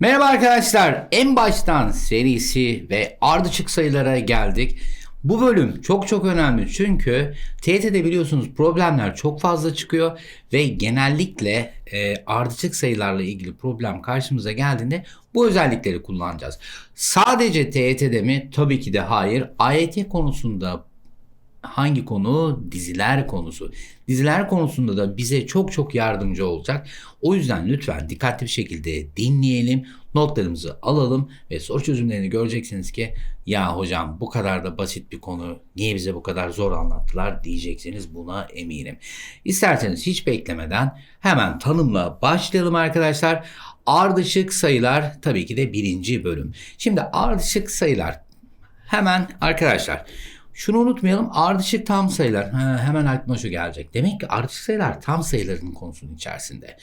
Merhaba arkadaşlar. En baştan serisi ve ardışık sayılara geldik. Bu bölüm çok çok önemli çünkü TYT'de biliyorsunuz problemler çok fazla çıkıyor ve genellikle e, ardışık sayılarla ilgili problem karşımıza geldiğinde bu özellikleri kullanacağız. Sadece TYT'de mi? Tabii ki de hayır. AYT konusunda hangi konu? Diziler konusu. Diziler konusunda da bize çok çok yardımcı olacak. O yüzden lütfen dikkatli bir şekilde dinleyelim, notlarımızı alalım ve soru çözümlerini göreceksiniz ki ya hocam bu kadar da basit bir konu niye bize bu kadar zor anlattılar diyeceksiniz buna eminim. İsterseniz hiç beklemeden hemen tanımla başlayalım arkadaşlar. Ardışık sayılar tabii ki de birinci bölüm. Şimdi ardışık sayılar hemen arkadaşlar şunu unutmayalım ardışık tam sayılar. Ha, hemen aklıma şu gelecek. Demek ki ardışık sayılar tam sayıların konusunun içerisinde.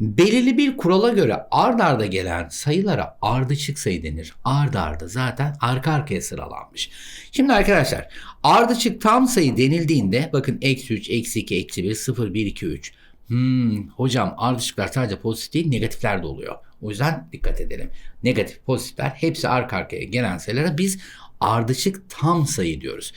Belirli bir kurala göre ard arda gelen sayılara ardışık sayı denir. Ard arda zaten arka arkaya sıralanmış. Şimdi arkadaşlar ardışık tam sayı denildiğinde bakın eksi 3, eksi 2, eksi 1, 0, 1, 2, 3. Hmm, hocam ardışıklar sadece pozitif değil negatifler de oluyor. O yüzden dikkat edelim. Negatif, pozitifler hepsi arka arkaya gelen sayılara biz ardışık tam sayı diyoruz.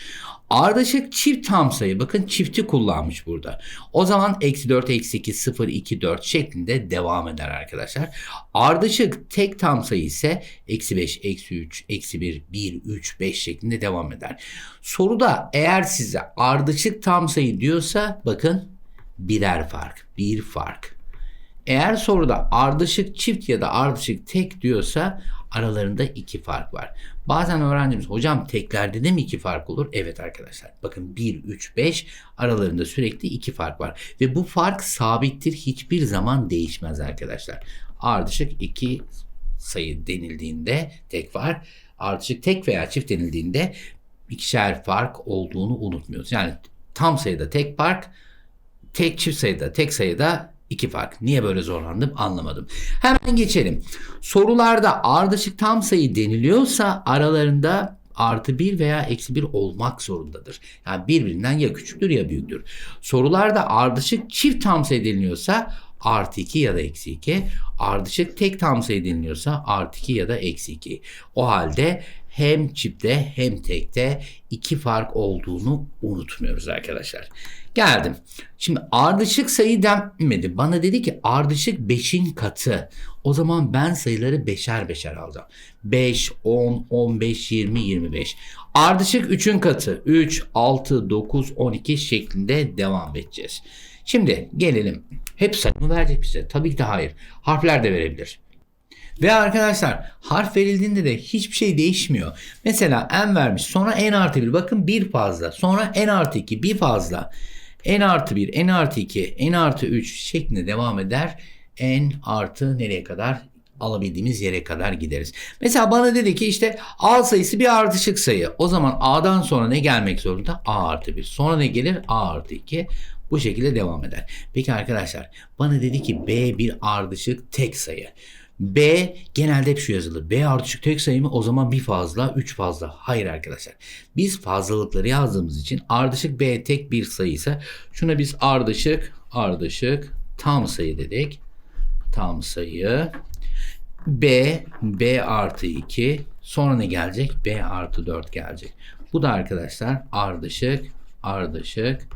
Ardışık çift tam sayı bakın çifti kullanmış burada. O zaman eksi 4 eksi 2 0 2 4 şeklinde devam eder arkadaşlar. Ardışık tek tam sayı ise eksi 5 eksi 3 eksi 1 1 3 5 şeklinde devam eder. Soruda eğer size ardışık tam sayı diyorsa bakın birer fark bir fark. Eğer soruda ardışık çift ya da ardışık tek diyorsa aralarında iki fark var. Bazen öğrencimiz hocam teklerde de mi iki fark olur? Evet arkadaşlar bakın 1, 3, 5 aralarında sürekli iki fark var. Ve bu fark sabittir hiçbir zaman değişmez arkadaşlar. Ardışık iki sayı denildiğinde tek var. Ardışık tek veya çift denildiğinde ikişer fark olduğunu unutmuyoruz. Yani tam sayıda tek fark, tek çift sayıda tek sayıda İki fark. Niye böyle zorlandım anlamadım. Hemen geçelim. Sorularda ardışık tam sayı deniliyorsa aralarında artı bir veya eksi bir olmak zorundadır. Yani birbirinden ya küçüktür ya büyüktür. Sorularda ardışık çift tam sayı deniliyorsa artı 2 ya da eksi 2. Ardışık tek tam sayı deniliyorsa artı 2 ya da eksi 2. O halde hem çiftte hem tekte iki fark olduğunu unutmuyoruz arkadaşlar. Geldim. Şimdi ardışık sayı denmedi. Bana dedi ki ardışık 5'in katı. O zaman ben sayıları beşer beşer alacağım. 5, 10, 15, 20, 25. Ardışık 3'ün katı. 3, 6, 9, 12 şeklinde devam edeceğiz. Şimdi gelelim. Hep sayı mı verecek bize? Tabii ki de hayır. Harfler de verebilir. Ve arkadaşlar harf verildiğinde de hiçbir şey değişmiyor. Mesela n vermiş sonra n artı 1 bakın 1 fazla sonra n artı 2 bir fazla n artı 1 n artı 2 n artı 3 şeklinde devam eder. n artı nereye kadar alabildiğimiz yere kadar gideriz. Mesela bana dedi ki işte A sayısı bir ardışık sayı. O zaman A'dan sonra ne gelmek zorunda? A artı 1. Sonra ne gelir? A artı 2. Bu şekilde devam eder. Peki arkadaşlar bana dedi ki B bir ardışık tek sayı. B genelde hep şu yazılır. B ardışık tek sayı? O zaman bir fazla, üç fazla. Hayır arkadaşlar. Biz fazlalıkları yazdığımız için ardışık B tek bir sayı ise şuna biz ardışık, ardışık tam sayı dedik. Tam sayı. B, B artı 2. Sonra ne gelecek? B artı 4 gelecek. Bu da arkadaşlar ardışık, ardışık,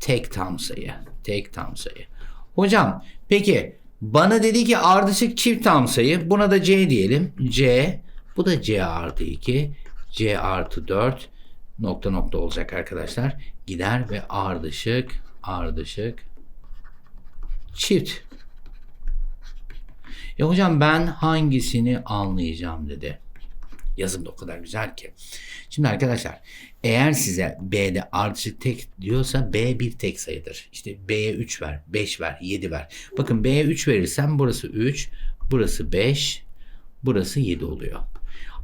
tek tam sayı. Tek tam sayı. Hocam peki bana dedi ki ardışık çift tam sayı. Buna da C diyelim. C. Bu da C artı 2. C artı 4. Nokta nokta olacak arkadaşlar. Gider ve ardışık ardışık çift. E hocam ben hangisini anlayacağım dedi. Yazım da o kadar güzel ki. Şimdi arkadaşlar eğer size B'de ardışık tek diyorsa B bir tek sayıdır. İşte B'ye 3 ver, 5 ver, 7 ver. Bakın B'ye 3 verirsem burası 3, burası 5, burası 7 oluyor.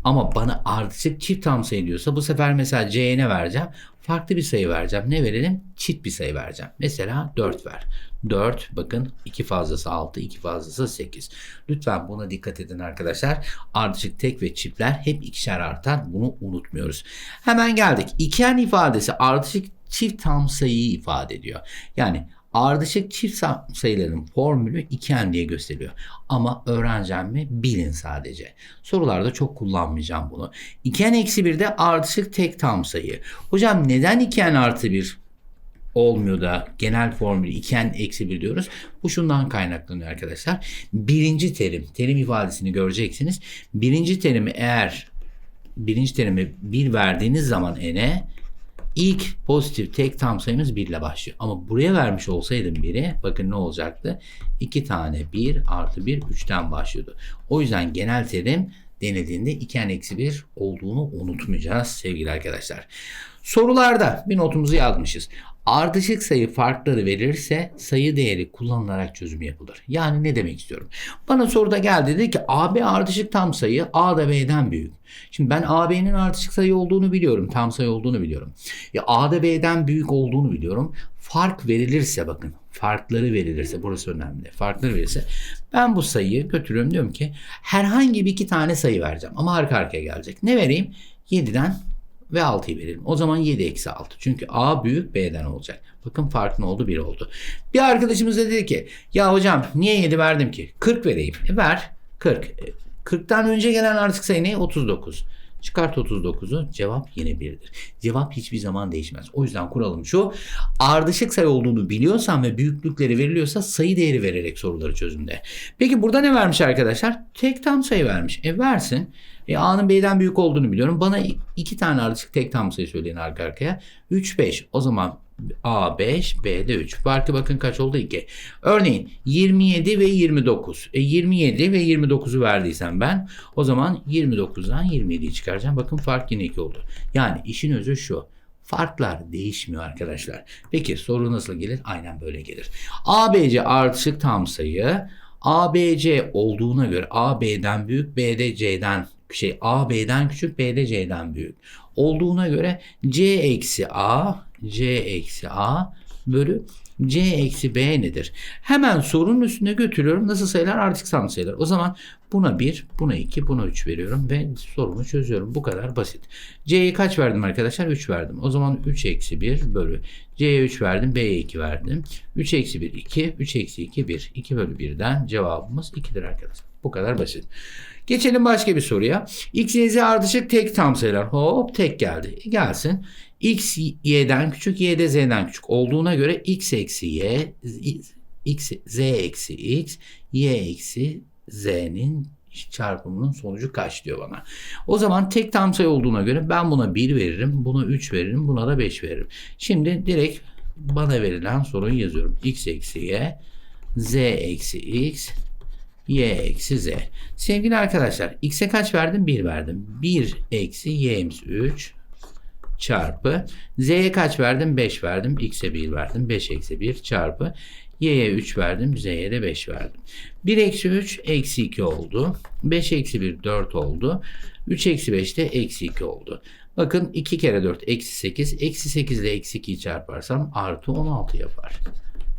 Ama bana ardışık çift tam sayı diyorsa bu sefer mesela C'ye ne vereceğim? Farklı bir sayı vereceğim. Ne verelim? Çift bir sayı vereceğim. Mesela 4 ver. 4 bakın 2 fazlası 6, 2 fazlası 8. Lütfen buna dikkat edin arkadaşlar. Ardışık tek ve çiftler hep ikişer artar. Bunu unutmuyoruz. Hemen geldik. İkiyen ifadesi ardışık çift tam sayıyı ifade ediyor. Yani ardışık çift sa- sayıların formülü iken diye gösteriyor. Ama öğreneceğim mi bilin sadece. Sorularda çok kullanmayacağım bunu. İken eksi bir de ardışık tek tam sayı. Hocam neden iken artı bir olmuyor da genel formül iken eksi bir diyoruz. Bu şundan kaynaklanıyor arkadaşlar. Birinci terim, terim ifadesini göreceksiniz. Birinci terimi eğer birinci terimi bir verdiğiniz zaman n'e ilk pozitif tek tam sayımız 1 ile başlıyor. Ama buraya vermiş olsaydım biri bakın ne olacaktı? 2 tane 1 artı 1 3'ten başlıyordu. O yüzden genel terim denildiğinde iken eksi 1 olduğunu unutmayacağız sevgili arkadaşlar. Sorularda bir notumuzu yazmışız. Ardışık sayı farkları verirse sayı değeri kullanılarak çözüm yapılır. Yani ne demek istiyorum? Bana soruda geldi dedi ki AB ardışık tam sayı A da B'den büyük. Şimdi ben AB'nin ardışık sayı olduğunu biliyorum. Tam sayı olduğunu biliyorum. Ya A da B'den büyük olduğunu biliyorum. Fark verilirse bakın farkları verilirse burası önemli. Farkları verilirse ben bu sayıyı götürüyorum diyorum ki herhangi bir iki tane sayı vereceğim ama arka arkaya gelecek. Ne vereyim? 7'den ve 6'yı verelim. O zaman 7 eksi 6. Çünkü A büyük B'den olacak. Bakın fark ne oldu? 1 oldu. Bir arkadaşımız da dedi ki ya hocam niye 7 verdim ki? 40 vereyim. E ver 40. E, 40'tan önce gelen artık sayı ne? 39. Çıkart 39'u cevap yine 1'dir. Cevap hiçbir zaman değişmez. O yüzden kuralım şu. Ardışık sayı olduğunu biliyorsan ve büyüklükleri veriliyorsa sayı değeri vererek soruları çözümde. Peki burada ne vermiş arkadaşlar? Tek tam sayı vermiş. E versin. E, A'nın B'den büyük olduğunu biliyorum. Bana iki tane ardışık tek tam sayı söyleyin arka arkaya. 3, 5. O zaman A 5, B'de 3. Farkı bakın kaç oldu? 2. Örneğin 27 ve 29. E 27 ve 29'u verdiysem ben o zaman 29'dan 27'yi çıkaracağım. Bakın fark yine 2 oldu. Yani işin özü şu. Farklar değişmiyor arkadaşlar. Peki soru nasıl gelir? Aynen böyle gelir. ABC ardışık tam sayı. ABC olduğuna göre A B'den büyük, B de C'den şey A B'den küçük, B de C'den büyük. Olduğuna göre C eksi A, C eksi A bölü C eksi B nedir? Hemen sorunun üstüne götürüyorum. Nasıl sayılar? Artık tam sayılar. O zaman buna 1, buna 2, buna 3 veriyorum ve sorumu çözüyorum. Bu kadar basit. C'ye kaç verdim arkadaşlar? 3 verdim. O zaman 3 eksi 1 bölü. C'ye 3 verdim. B'ye 2 verdim. 3 eksi 1 2. 3 eksi 2 1. 2 bölü 1'den cevabımız 2'dir arkadaşlar. Bu kadar basit. Geçelim başka bir soruya. X, Y, Z ardışık tek tam sayılar. Hop tek geldi. Gelsin. X y'den küçük, y de z'den küçük olduğuna göre x eksi y, x, z eksi x, y eksi z'nin çarpımının sonucu kaç diyor bana. O zaman tek tam sayı olduğuna göre ben buna 1 veririm, buna 3 veririm, buna da 5 veririm. Şimdi direkt bana verilen soruyu yazıyorum. x eksi y, z eksi x, y eksi z. Sevgili arkadaşlar x'e kaç verdim? 1 verdim. 1 eksi y'miz 3 çarpı z'ye kaç verdim? 5 verdim. x'e 1 verdim. 5 eksi 1 çarpı y'ye 3 verdim. z'ye de 5 verdim. 1 eksi 3 eksi 2 oldu. 5 eksi 1 4 oldu. 3 eksi 5 de eksi 2 oldu. Bakın 2 kere 4 eksi 8. Eksi 8 ile eksi 2'yi çarparsam artı 16 yapar.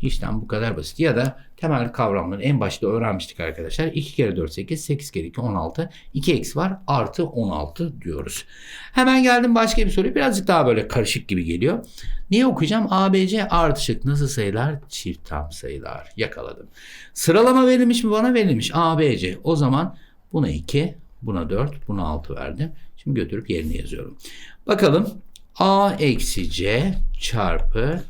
İşlem bu kadar basit. Ya da temel kavramları en başta öğrenmiştik arkadaşlar. 2 kere 4 8, 8 kere 2 16. 2 eksi var artı 16 diyoruz. Hemen geldim başka bir soru. Birazcık daha böyle karışık gibi geliyor. Niye okuyacağım? ABC artışık nasıl sayılar? Çift tam sayılar. Yakaladım. Sıralama verilmiş mi? Bana verilmiş. ABC. O zaman buna 2, buna 4, buna 6 verdim. Şimdi götürüp yerine yazıyorum. Bakalım. A eksi C çarpı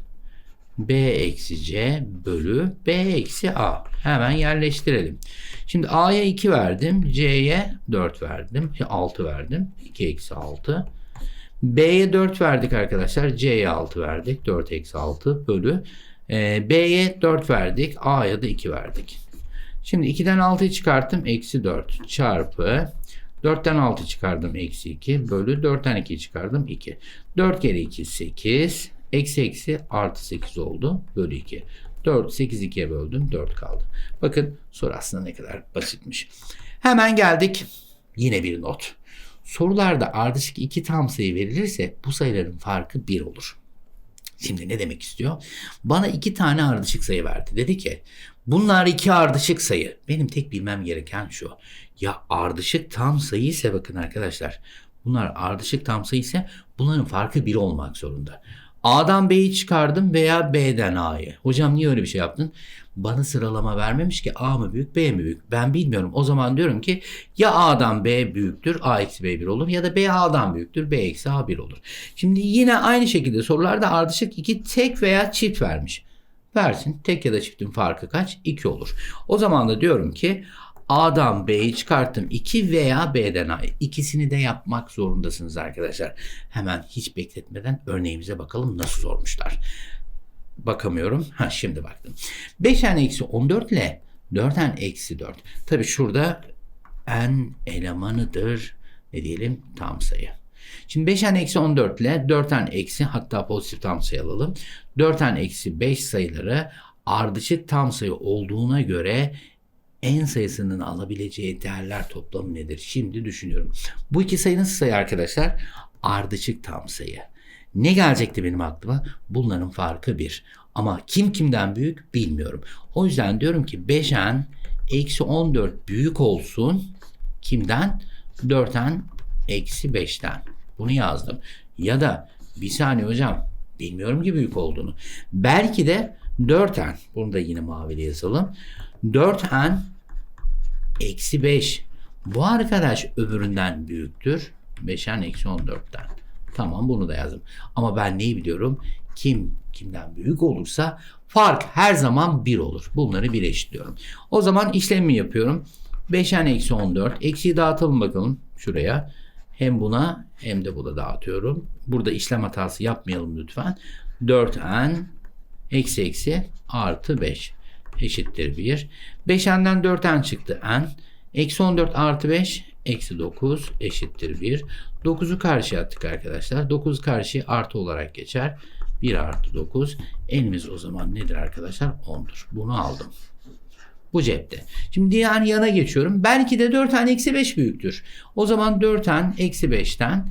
B eksi C bölü B eksi A. Hemen yerleştirelim. Şimdi A'ya 2 verdim. C'ye 4 verdim. 6 verdim. 2 eksi 6. B'ye 4 verdik arkadaşlar. C'ye 6 verdik. 4 eksi 6 bölü. E, B'ye 4 verdik. A'ya da 2 verdik. Şimdi 2'den 6'yı çıkarttım. Eksi 4 çarpı 4'ten 6 çıkardım. Eksi 2 bölü 4'ten 2 çıkardım. 2. 4 kere 2 8. Eksi eksi artı 8 oldu. Bölü 2. 4, 8 2'ye böldüm. 4 kaldı. Bakın soru aslında ne kadar basitmiş. Hemen geldik. Yine bir not. Sorularda ardışık iki tam sayı verilirse bu sayıların farkı 1 olur. Şimdi ne demek istiyor? Bana iki tane ardışık sayı verdi. Dedi ki bunlar iki ardışık sayı. Benim tek bilmem gereken şu. Ya ardışık tam sayı ise bakın arkadaşlar. Bunlar ardışık tam sayı ise bunların farkı 1 olmak zorunda. A'dan B'yi çıkardım veya B'den A'yı. Hocam niye öyle bir şey yaptın? Bana sıralama vermemiş ki A mı büyük B mi büyük? Ben bilmiyorum. O zaman diyorum ki ya A'dan B büyüktür A eksi B 1 olur ya da B A'dan büyüktür B eksi A 1 olur. Şimdi yine aynı şekilde sorularda ardışık iki tek veya çift vermiş. Versin tek ya da çiftin farkı kaç? 2 olur. O zaman da diyorum ki A'dan B'yi çıkarttım 2 veya B'den A. İkisini de yapmak zorundasınız arkadaşlar. Hemen hiç bekletmeden örneğimize bakalım nasıl sormuşlar. Bakamıyorum. Ha şimdi baktım. 5n eksi 14 ile 4n eksi 4. Tabi şurada n elemanıdır. Ne diyelim? Tam sayı. Şimdi 5n eksi 14 ile 4n eksi hatta pozitif tam sayı alalım. 4n eksi 5 sayıları ardışık tam sayı olduğuna göre en sayısının alabileceği değerler toplamı nedir? Şimdi düşünüyorum. Bu iki sayı nasıl sayı arkadaşlar? Ardışık tam sayı. Ne gelecekti benim aklıma? Bunların farkı bir. Ama kim kimden büyük bilmiyorum. O yüzden diyorum ki 5n eksi 14 büyük olsun. Kimden? 4n eksi 5'ten. Bunu yazdım. Ya da bir saniye hocam bilmiyorum ki büyük olduğunu. Belki de 4n. Bunu da yine maviyle yazalım. 4n eksi 5. Bu arkadaş öbüründen büyüktür. 5n eksi 14'ten. Tamam bunu da yazdım. Ama ben neyi biliyorum? Kim kimden büyük olursa fark her zaman 1 olur. Bunları bir eşitliyorum. O zaman işlemi yapıyorum. 5n eksi 14. Eksiyi dağıtalım bakalım şuraya. Hem buna hem de buna dağıtıyorum. Burada işlem hatası yapmayalım lütfen. 4n eksi eksi artı 5 eşittir 1. 5n'den 4n çıktı n. Eksi 14 artı 5 eksi 9 eşittir 1. 9'u karşıya attık arkadaşlar. 9 karşıya artı olarak geçer. 1 artı 9. Elimiz o zaman nedir arkadaşlar? 10'dur. Bunu aldım. Bu cepte. Şimdi diğer yana geçiyorum. Belki de 4n eksi 5 büyüktür. O zaman 4n eksi 5'ten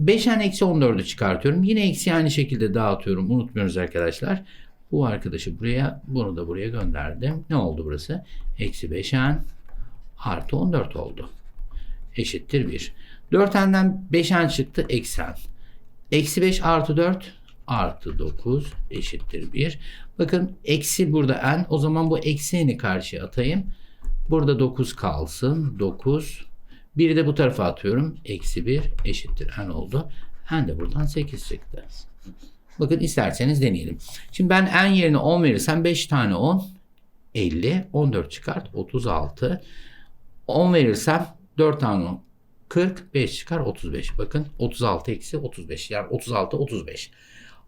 5n eksi 14'ü çıkartıyorum. Yine eksi aynı şekilde dağıtıyorum. Unutmuyoruz arkadaşlar. Bu arkadaşı buraya, bunu da buraya gönderdim. Ne oldu burası? Eksi 5n artı 14 oldu. Eşittir 1. 4n'den 5n çıktı. Eksi n. Eksi 5 artı 4 artı 9 eşittir 1. Bakın eksi burada n. O zaman bu eksi n'i karşıya atayım. Burada 9 kalsın. 9. 1'i de bu tarafa atıyorum. Eksi 1 eşittir n oldu. n de buradan 8 çıktı. Bakın isterseniz deneyelim. Şimdi ben n yerine 10 verirsem 5 tane 10 50. 14 çıkart 36. 10 verirsem 4 tane 10 40. 5 çıkar 35. Bakın 36 eksi 35. Yani 36 35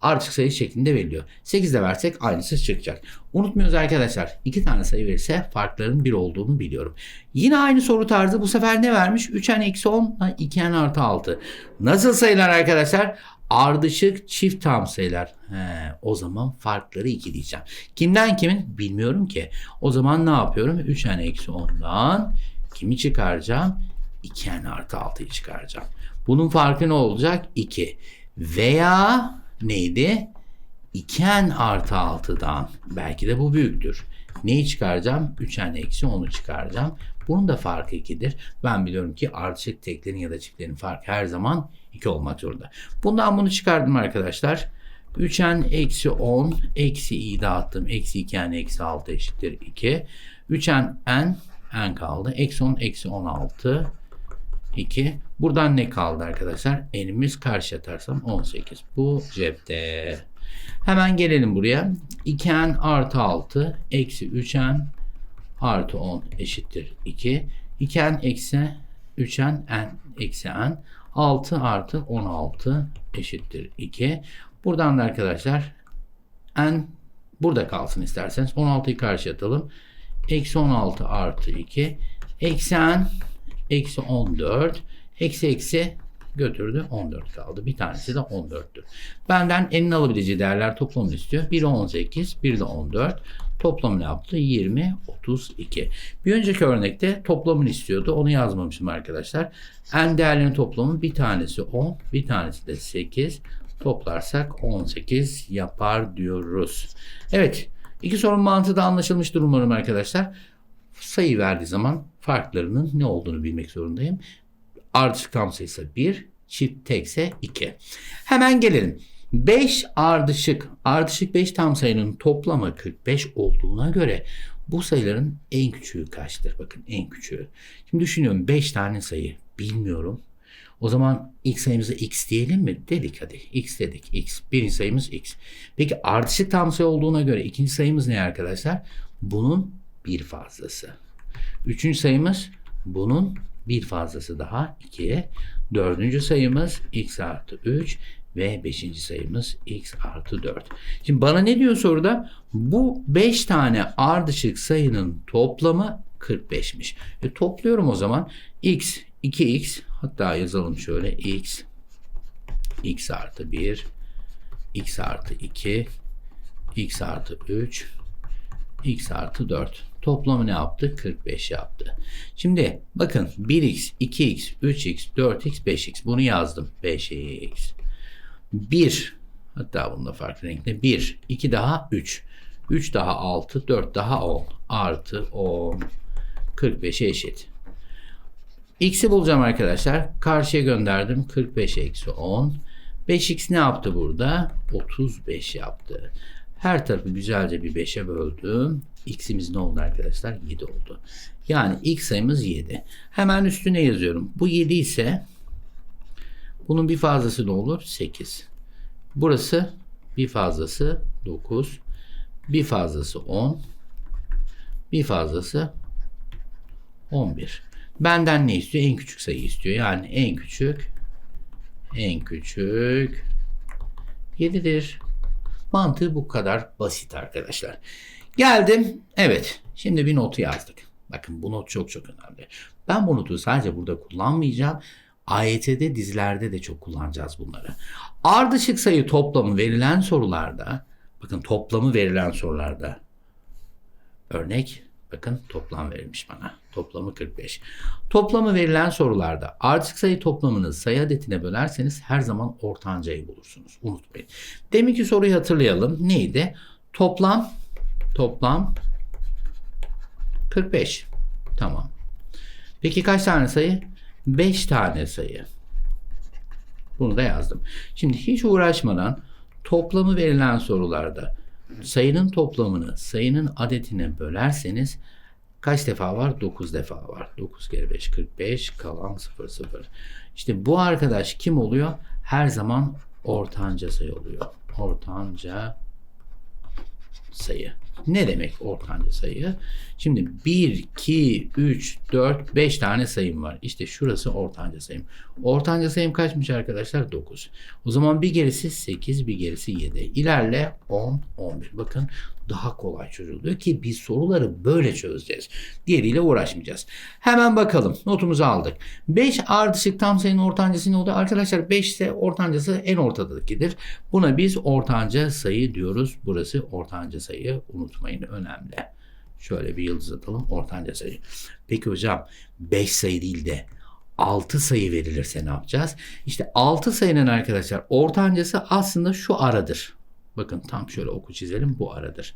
artık sayı şeklinde veriliyor. 8 de versek aynısı çıkacak. Unutmuyoruz arkadaşlar. 2 tane sayı verirse farkların 1 olduğunu biliyorum. Yine aynı soru tarzı bu sefer ne vermiş? 3n eksi 10 2n artı 6. Nasıl sayılar arkadaşlar? Ardışık çift tam sayılar. He, o zaman farkları 2 diyeceğim. Kimden kimin? Bilmiyorum ki. O zaman ne yapıyorum? 3n eksi 10'dan kimi çıkaracağım? 2n artı 6'yı çıkaracağım. Bunun farkı ne olacak? 2. Veya neydi? 2n artı 6'dan belki de bu büyüktür. Neyi çıkaracağım? 3n eksi 10'u çıkaracağım. Bunun da farkı 2'dir. Ben biliyorum ki ardışık teklerin ya da çiftlerin farkı her zaman 2 olmak zorunda. Bundan bunu çıkardım arkadaşlar. 3n eksi 10 eksi i dağıttım. Eksi 2n eksi 6 eşittir 2. 3n n n kaldı. Eksi 10 eksi 16 2. Buradan ne kaldı arkadaşlar? Elimiz karşı atarsam 18. Bu cepte. Hemen gelelim buraya. 2n artı 6 eksi 3n artı 10 eşittir 2. 2n eksi 3n n eksi n. 6 artı 16 eşittir 2. Buradan da arkadaşlar n burada kalsın isterseniz. 16'yı karşı atalım. Eksi 16 artı 2. Eksi n eksi 14 eksi eksi götürdü 14 kaldı. Bir tanesi de 14'tür. Benden enin alabileceği değerler toplamını istiyor. Biri 18, biri de 14. Toplamı ne yaptı? 20, 32. Bir önceki örnekte toplamını istiyordu. Onu yazmamışım arkadaşlar. En değerlerin toplamı bir tanesi 10, bir tanesi de 8. Toplarsak 18 yapar diyoruz. Evet. iki sorun mantığı da anlaşılmıştır umarım arkadaşlar sayı verdiği zaman farklarının ne olduğunu bilmek zorundayım. Ardışık tam sayısı 1, çift tekse 2. Hemen gelelim. 5 ardışık, ardışık 5 tam sayının toplamı 45 olduğuna göre bu sayıların en küçüğü kaçtır? Bakın en küçüğü. Şimdi düşünüyorum 5 tane sayı bilmiyorum. O zaman ilk sayımıza x diyelim mi? Dedik hadi. x dedik. x. Birinci sayımız x. Peki ardışık tam sayı olduğuna göre ikinci sayımız ne arkadaşlar? Bunun bir fazlası. Üçüncü sayımız bunun bir fazlası daha 2. Dördüncü sayımız x artı 3 ve beşinci sayımız x artı 4. Şimdi bana ne diyor soruda? Bu 5 tane ardışık sayının toplamı 45'miş. E topluyorum o zaman. x 2x hatta yazalım şöyle x x artı 1 x artı 2 x artı 3 x artı 4 toplamı ne yaptı? 45 yaptı. Şimdi bakın 1x, 2x, 3x, 4x, 5x bunu yazdım. 5x. 1 hatta bunda farklı renkte 1, 2 daha 3. 3 daha 6, 4 daha 10 artı 10 45'e eşit. X'i bulacağım arkadaşlar. Karşıya gönderdim. 45 eksi 10. 5x ne yaptı burada? 35 yaptı. Her tarafı güzelce bir 5'e böldüm. X'imiz ne oldu arkadaşlar? 7 oldu. Yani x sayımız 7. Hemen üstüne yazıyorum. Bu 7 ise bunun bir fazlası ne olur? 8. Burası bir fazlası 9. Bir fazlası 10. Bir fazlası 11. Benden ne istiyor? En küçük sayı istiyor. Yani en küçük en küçük 7'dir. Mantığı bu kadar basit arkadaşlar. Geldim. Evet. Şimdi bir notu yazdık. Bakın bu not çok çok önemli. Ben bu notu sadece burada kullanmayacağım. AYT'de dizilerde de çok kullanacağız bunları. Ardışık sayı toplamı verilen sorularda bakın toplamı verilen sorularda örnek bakın toplam verilmiş bana. Toplamı 45. Toplamı verilen sorularda ardışık sayı toplamını sayı adetine bölerseniz her zaman ortancayı bulursunuz. Unutmayın. Deminki soruyu hatırlayalım. Neydi? Toplam toplam 45. Tamam. Peki kaç tane sayı? 5 tane sayı. Bunu da yazdım. Şimdi hiç uğraşmadan toplamı verilen sorularda sayının toplamını sayının adetine bölerseniz kaç defa var? 9 defa var. 9 kere 5 45 kalan 0 0. İşte bu arkadaş kim oluyor? Her zaman ortanca sayı oluyor. Ortanca sayı. Ne demek ortanca sayı? Şimdi 1, 2, 3, 4, 5 tane sayım var. İşte şurası ortanca sayım. Ortanca sayım kaçmış arkadaşlar? 9. O zaman bir gerisi 8, bir gerisi 7. İlerle 10, 11. Bakın daha kolay çözülüyor ki biz soruları böyle çözeceğiz. Diğeriyle uğraşmayacağız. Hemen bakalım. Notumuzu aldık. 5 ardışık tam sayının ortancası ne oldu? Arkadaşlar 5 ise ortancası en ortadakidir. Buna biz ortanca sayı diyoruz. Burası ortanca sayı. Unutmayın önemli. Şöyle bir yıldız atalım. Ortanca sayı. Peki hocam 5 sayı değil de 6 sayı verilirse ne yapacağız? İşte 6 sayının arkadaşlar ortancası aslında şu aradır. Bakın tam şöyle oku çizelim bu aradır.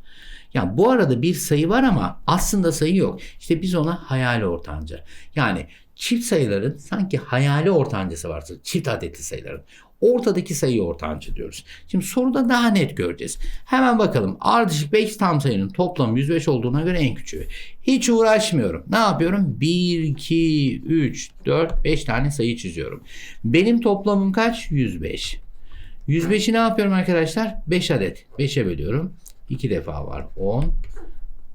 Yani bu arada bir sayı var ama aslında sayı yok. İşte biz ona hayali ortanca. Yani çift sayıların sanki hayali ortancası varsa çift adetli sayıların. Ortadaki sayıyı ortancı diyoruz. Şimdi soruda daha net göreceğiz. Hemen bakalım. Ardışık 5 tam sayının toplamı 105 olduğuna göre en küçüğü. Hiç uğraşmıyorum. Ne yapıyorum? 1, 2, 3, 4, 5 tane sayı çiziyorum. Benim toplamım kaç? 105. 105'i ne yapıyorum arkadaşlar? 5 adet. 5'e bölüyorum. 2 defa var 10.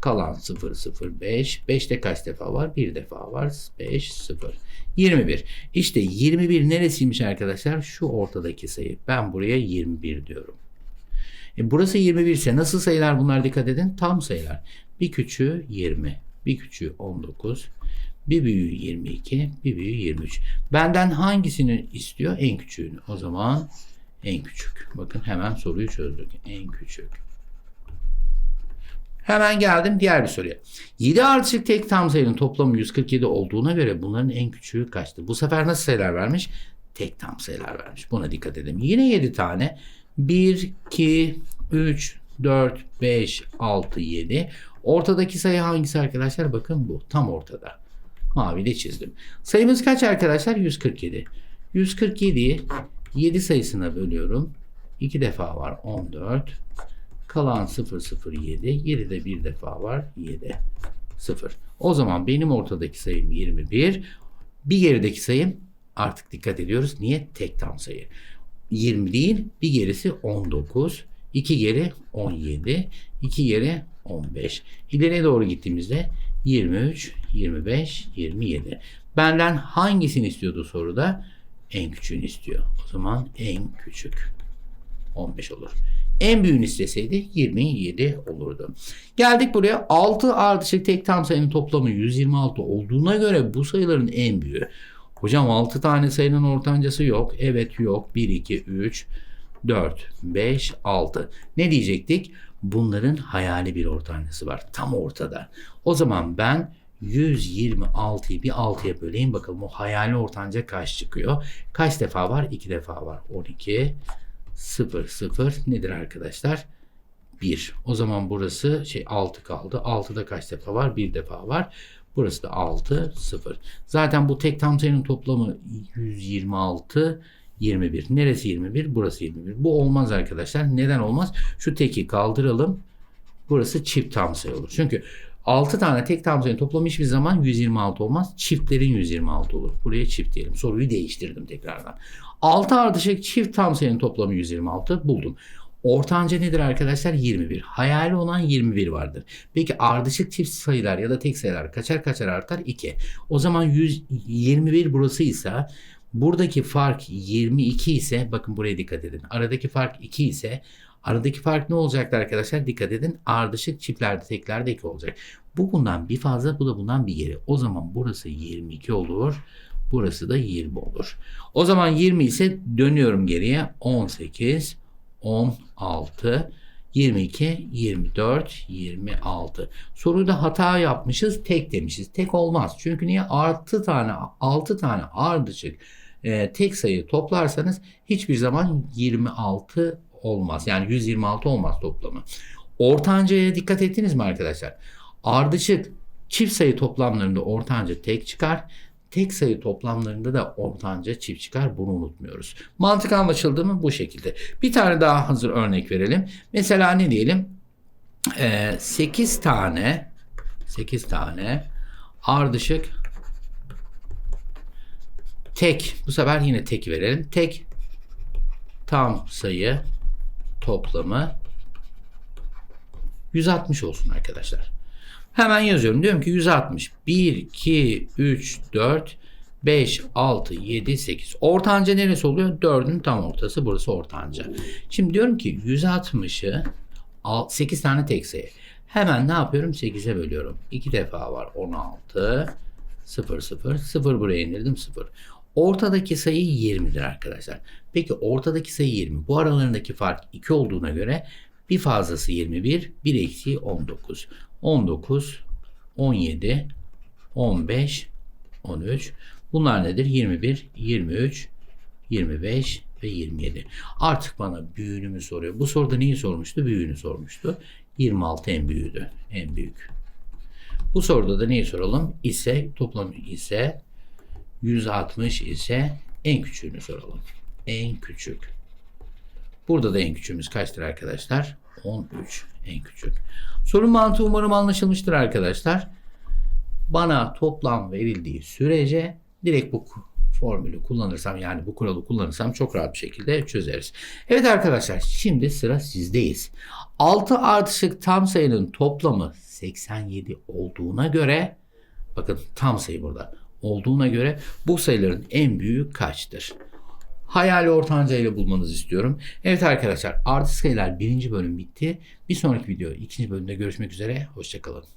Kalan 0 0 5. 5'te kaç defa var? 1 defa var. 5 0. 21. İşte 21 neresiymiş arkadaşlar? Şu ortadaki sayı. Ben buraya 21 diyorum. E burası 21 ise nasıl sayılar bunlar dikkat edin? Tam sayılar. Bir küçüğü 20. Bir küçüğü 19. Bir büyüğü 22. Bir büyüğü 23. Benden hangisini istiyor? En küçüğünü. O zaman en küçük. Bakın hemen soruyu çözdük. En küçük. Hemen geldim diğer bir soruya. 7 ardışık tek tam sayının toplamı 147 olduğuna göre bunların en küçüğü kaçtır? Bu sefer nasıl sayılar vermiş? Tek tam sayılar vermiş. Buna dikkat edelim. Yine 7 tane. 1, 2, 3, 4, 5, 6, 7. Ortadaki sayı hangisi arkadaşlar? Bakın bu. Tam ortada. Maviyle çizdim. Sayımız kaç arkadaşlar? 147. 147'yi 7 sayısına bölüyorum. 2 defa var 14. Kalan 0 0 7. 7 de bir defa var 7. 0. O zaman benim ortadaki sayım 21. Bir gerideki sayım artık dikkat ediyoruz. Niye? Tek tam sayı. 20 değil bir gerisi 19. 2 geri 17. 2 geri 15. İleriye doğru gittiğimizde 23, 25, 27. Benden hangisini istiyordu soruda? En küçüğünü istiyor. O zaman en küçük 15 olur. En büyüğünü isteseydi 27 olurdu. Geldik buraya 6 ardışık tek tam sayının toplamı 126 olduğuna göre bu sayıların en büyüğü. Hocam 6 tane sayının ortancası yok. Evet yok. 1, 2, 3, 4, 5, 6. Ne diyecektik? Bunların hayali bir ortancası var. Tam ortada. O zaman ben 126'yı bir 6'ya böleyim bakalım o hayali ortanca kaç çıkıyor? Kaç defa var? 2 defa var. 12, 0, 0 nedir arkadaşlar? 1. O zaman burası şey 6 kaldı. 6'da kaç defa var? 1 defa var. Burası da 6, 0. Zaten bu tek tam sayının toplamı 126, 21. Neresi 21? Burası 21. Bu olmaz arkadaşlar. Neden olmaz? Şu teki kaldıralım. Burası çift tam sayı olur. Çünkü 6 tane tek tam sayının toplamı hiçbir zaman 126 olmaz. Çiftlerin 126 olur. Buraya çift diyelim. Soruyu değiştirdim tekrardan. 6 ardışık çift tam sayının toplamı 126 buldum. Ortanca nedir arkadaşlar? 21. Hayali olan 21 vardır. Peki ardışık çift sayılar ya da tek sayılar kaçar kaçar artar? 2. O zaman 121 burasıysa buradaki fark 22 ise bakın buraya dikkat edin. Aradaki fark 2 ise aradaki fark ne olacaktı arkadaşlar? Dikkat edin. Ardışık çiftlerde teklerde 2 olacak. Bu bundan bir fazla bu da bundan bir geri. O zaman burası 22 olur. Burası da 20 olur. O zaman 20 ise dönüyorum geriye 18 16, 22, 24, 26. Soruda hata yapmışız. Tek demişiz. Tek olmaz. Çünkü niye? 6 tane 6 tane ardışık e, tek sayı toplarsanız hiçbir zaman 26 olmaz. Yani 126 olmaz toplamı. Ortancaya dikkat ettiniz mi arkadaşlar? Ardışık çift sayı toplamlarında ortanca tek çıkar tek sayı toplamlarında da ortanca çift çıkar. Bunu unutmuyoruz. Mantık anlaşıldı mı? Bu şekilde. Bir tane daha hazır örnek verelim. Mesela ne diyelim? Ee, 8 tane 8 tane ardışık tek bu sefer yine tek verelim. Tek tam sayı toplamı 160 olsun arkadaşlar. Hemen yazıyorum. Diyorum ki 160. 1, 2, 3, 4, 5, 6, 7, 8. Ortanca neresi oluyor? 4'ün tam ortası. Burası ortanca. Şimdi diyorum ki 160'ı 8 tane tek sayı. Hemen ne yapıyorum? 8'e bölüyorum. 2 defa var. 16, 0, 0. 0 buraya indirdim. 0. Ortadaki sayı 20'dir arkadaşlar. Peki ortadaki sayı 20. Bu aralarındaki fark 2 olduğuna göre bir fazlası 21, bir eksiği 19. 19, 17, 15, 13. Bunlar nedir? 21, 23, 25 ve 27. Artık bana büyüğünü soruyor? Bu soruda neyi sormuştu? Büyüğünü sormuştu. 26 en büyüğüydü. En büyük. Bu soruda da neyi soralım? İse toplam ise 160 ise en küçüğünü soralım. En küçük. Burada da en küçüğümüz kaçtır arkadaşlar? 13 en küçük. Sorun mantığı umarım anlaşılmıştır arkadaşlar. Bana toplam verildiği sürece direkt bu formülü kullanırsam yani bu kuralı kullanırsam çok rahat bir şekilde çözeriz. Evet arkadaşlar şimdi sıra sizdeyiz. 6 artışık tam sayının toplamı 87 olduğuna göre bakın tam sayı burada olduğuna göre bu sayıların en büyüğü kaçtır? hayali ortanca ile bulmanızı istiyorum. Evet arkadaşlar artı sayılar birinci bölüm bitti. Bir sonraki video ikinci bölümde görüşmek üzere. Hoşçakalın.